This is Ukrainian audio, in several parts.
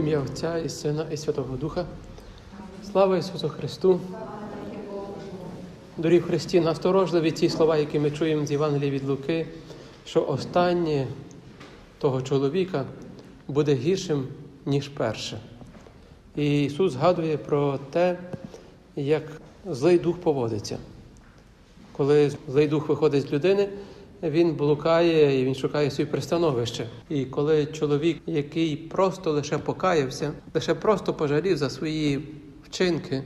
ім'я Отця і Сина і Святого Духа. Слава Ісусу Христу! Дорі Христі, насторожливі ті слова, які ми чуємо з Євангелія від Луки, що останнє того чоловіка буде гіршим, ніж перше. І Ісус згадує про те, як злий дух поводиться. Коли злий дух виходить з людини, він блукає і він шукає своє пристановище. І коли чоловік, який просто лише покаявся, лише просто пожалів за свої вчинки,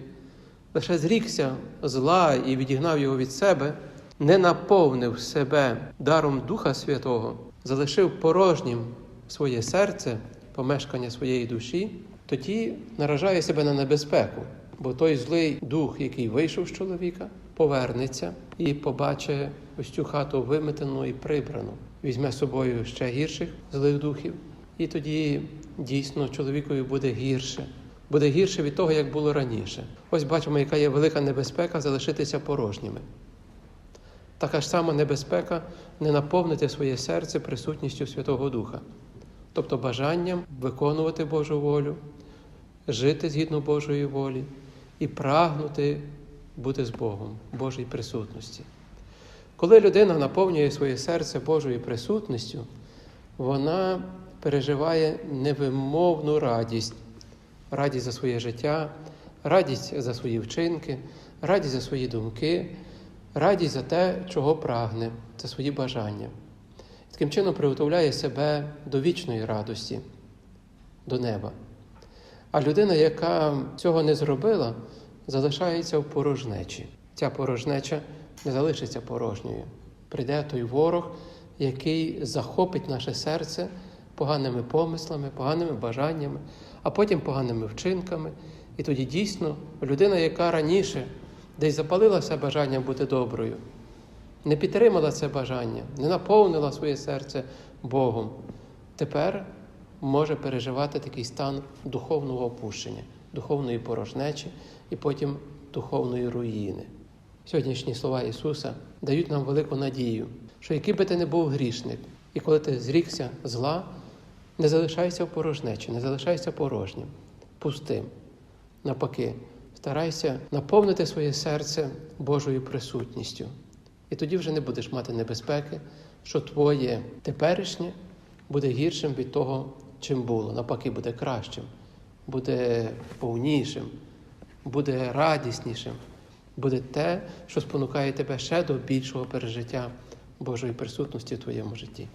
лише зрікся зла і відігнав його від себе, не наповнив себе даром Духа Святого, залишив порожнім своє серце, помешкання своєї душі, тоді наражає себе на небезпеку. Бо той злий дух, який вийшов з чоловіка, повернеться і побачить ось цю хату виметену і прибрану. Візьме з собою ще гірших злих духів, і тоді дійсно чоловікові буде гірше. Буде гірше від того, як було раніше. Ось бачимо, яка є велика небезпека залишитися порожніми. Така ж сама небезпека не наповнити своє серце присутністю Святого Духа, тобто бажанням виконувати Божу волю, жити згідно Божої волі і прагнути бути з Богом, Божій присутності. Коли людина наповнює своє серце Божою присутністю, вона переживає невимовну радість, радість за своє життя, радість за свої вчинки, радість за свої думки, радість за те, чого прагне, за свої бажання. Таким чином приготовляє себе до вічної радості, до неба. А людина, яка цього не зробила, залишається в порожнечі. Ця порожнеча не залишиться порожньою. Прийде той ворог, який захопить наше серце поганими помислами, поганими бажаннями, а потім поганими вчинками. І тоді дійсно людина, яка раніше десь запалилася бажанням бути доброю, не підтримала це бажання, не наповнила своє серце Богом, тепер може переживати такий стан духовного опущення, духовної порожнечі і потім духовної руїни. Сьогоднішні слова Ісуса дають нам велику надію, що який би ти не був грішник, і коли ти зрікся зла, не залишайся в порожнечі, не залишайся порожнім, пустим. Навпаки, старайся наповнити своє серце Божою присутністю. І тоді вже не будеш мати небезпеки, що твоє теперішнє буде гіршим від того, чим було. Навпаки, буде кращим, буде повнішим, буде радіснішим, буде те, що спонукає тебе ще до більшого пережиття Божої присутності в твоєму житті.